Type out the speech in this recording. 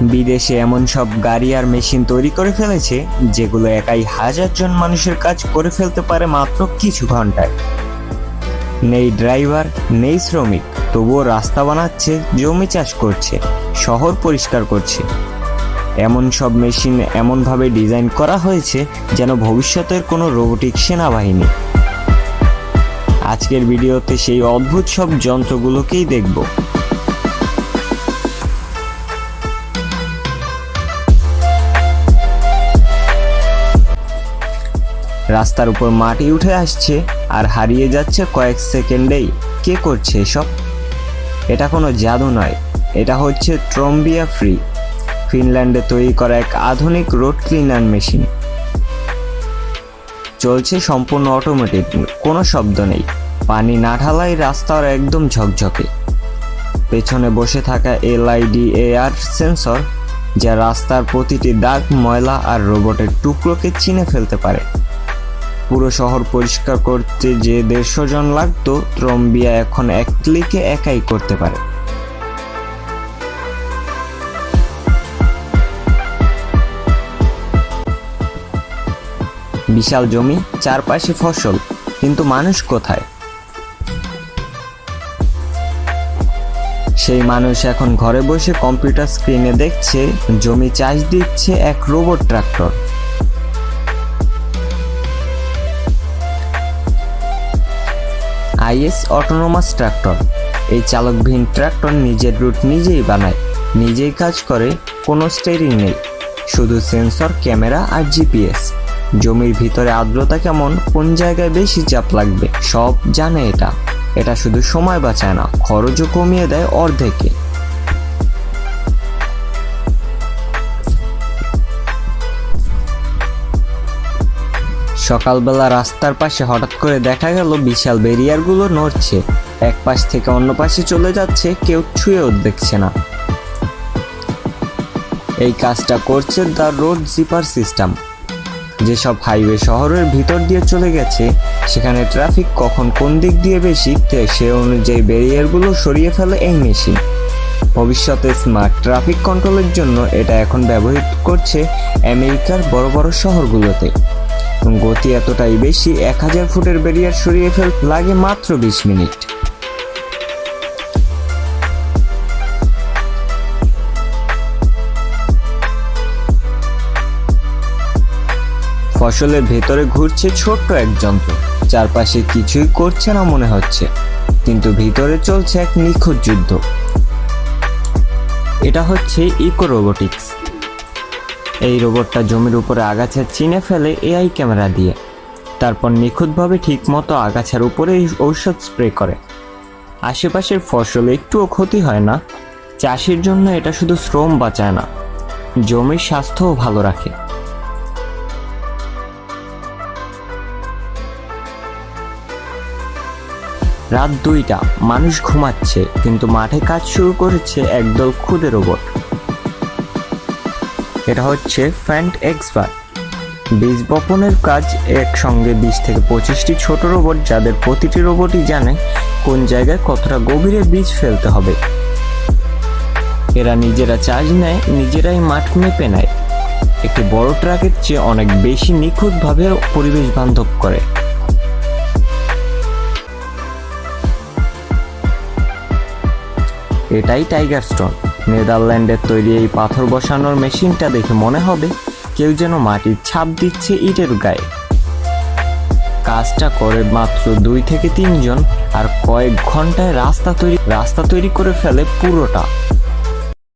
বিদেশে এমন সব গাড়ি আর মেশিন তৈরি করে ফেলেছে, যেগুলো একাই হাজার জন মানুষের কাজ করে ফেলতে পারে মাত্র কিছু ঘন্টায়। নেই ড্রাইভার, নেই শ্রমিক, তবুও রাস্তা বানাচ্ছে, জমি চাষ করছে, শহর পরিষ্কার করছে। এমন সব মেশিন এমনভাবে ডিজাইন করা হয়েছে যেন ভবিষ্যতের কোনো রোবোটিক সেনাবাহিনী। আজকের ভিডিওতে সেই অদ্ভুত সব যন্ত্রগুলোকেই দেখব। রাস্তার উপর মাটি উঠে আসছে আর হারিয়ে যাচ্ছে কয়েক সেকেন্ডেই। কে করছে এসব? এটা কোনো জাদু নয়। এটা হচ্ছে ট্রম্বিয়া ফ্রি, ফিনল্যান্ডে তৈরি করা এক আধুনিক রোড ক্লিনার মেশিন। চলছে সম্পূর্ণ অটোমেটিক কোনো শব্দ নেই। পানি না ঢালাই রাস্তার একদম ঝকঝকে। পেছনে বসে থাকা এলআইডি এআর সেন্সর, যা রাস্তার প্রতিটি দাগ, ময়লা আর রোবটের টুকরোকে চিনে ফেলতে পারে। পুরো শহর পরিষ্কার করতে যে দেড়শো জন লাগতো, ত্রম্বিয়া এখন এক ক্লিকে একাই করতে পারে। বিশাল জমি, চারপাশে ফসল, কিন্তু মানুষ কোথায়? সেই মানুষ এখন ঘরে বসে কম্পিউটার স্ক্রিনে দেখছে, জমি চাষ দিচ্ছে এক robot tractor. Is autonomous tractor. এই চালকবিহীন ট্রাক্টর নিজের রুট নিজেই বানায়, নিজেই কাজ করে, কোনো স্টেরিং নেই। শুধু সেন্সর ক্যামেরা আর জিপিএস জমির ভিতরে আর্দ্রতা কেমন, কোন জায়গায় বেশি চাপ লাগবে, সব জানে এটা। এটা শুধু সময় বাঁচায় না, খরচও কমিয়ে দেয় অর্ধেকে। সকালবেলা রাস্তার পাশে হঠাৎ করে দেখা গেল বিশাল ব্যারিয়ারগুলো নড়ছে। এক পাশ থেকে অন্য পাশে চলে যাচ্ছে, কেউ ছুঁয়েও দেখছে না। এই কাজটা করছে দ্য রোড জিপার সিস্টেম। যেসব হাইওয়ে শহরের ভিতর দিয়ে চলে গেছে, সেখানে ট্রাফিক কখন কোন দিক দিয়ে বেশি সে অনুযায়ী ব্যারিয়ারগুলো সরিয়ে ফেলে এই মেশিন। ভবিষ্যতে স্মার্ট ট্রাফিক কন্ট্রোলের জন্য এটা এখন ব্যবহৃত করছে আমেরিকার বড় বড় শহরগুলোতে। গতি এতটাই বেশি, এক হাজার ফুটের ব্যারিয়ার সরিয়ে ফেল লাগে মাত্র বিশ মিনিট। ফসলের ভেতরে ঘুরছে ছোট্ট এক যন্ত্র। চারপাশে কিছুই করছে না মনে হচ্ছে, কিন্তু ভিতরে চলছে এক নিখুঁত যুদ্ধ। এটা হচ্ছে ইকো রোবোটিক্স এই রোবটটা জমির উপরে আগাছা চিনে ফেলে এআই ক্যামেরা দিয়ে। তারপর নিখুঁতভাবে ঠিকমতো আগাছার উপরে ঔষধ স্প্রে করে। আশেপাশের ফসল একটুও ক্ষতি হয় না। চাষের জন্য এটা শুধু শ্রম বাঁচায় না, জমির স্বাস্থ্যও ভালো রাখে। রাত দুইটা, মানুষ ঘুমাচ্ছে, কিন্তু মাঠে কাজ শুরু করেছে একদল খুদে রোবট। এটা হচ্ছে ফ্যান্ট এক্সপার্ট বীজ বপনের কাজ একসঙ্গে বিশ থেকে পঁচিশটি ছোট রোবট যাদের প্রতিটি রোবটই জানে কোন জায়গায় কতটা গভীরে বীজ ফেলতে হবে। এরা নিজেরা চার্জ নেয়, নিজেরাই মাঠ মেপে নেয়। একটি বড় ট্রাকের চেয়ে অনেক বেশি নিখুঁতভাবে পরিবেশ বান্ধব করে। এটাই টাইগার স্টোন। নেদারল্যান্ডের তৈরি এই পাথর বসানোর মেশিনটা দেখে মনে হবে কেউ যেন মাটির ছাপ দিচ্ছে ইটের গায়ে। কাজটা করে মাত্র দুই থেকে তিনজন আর কয়েক ঘন্টায় রাস্তা তৈরি রাস্তা তৈরি করে ফেলে পুরোটা।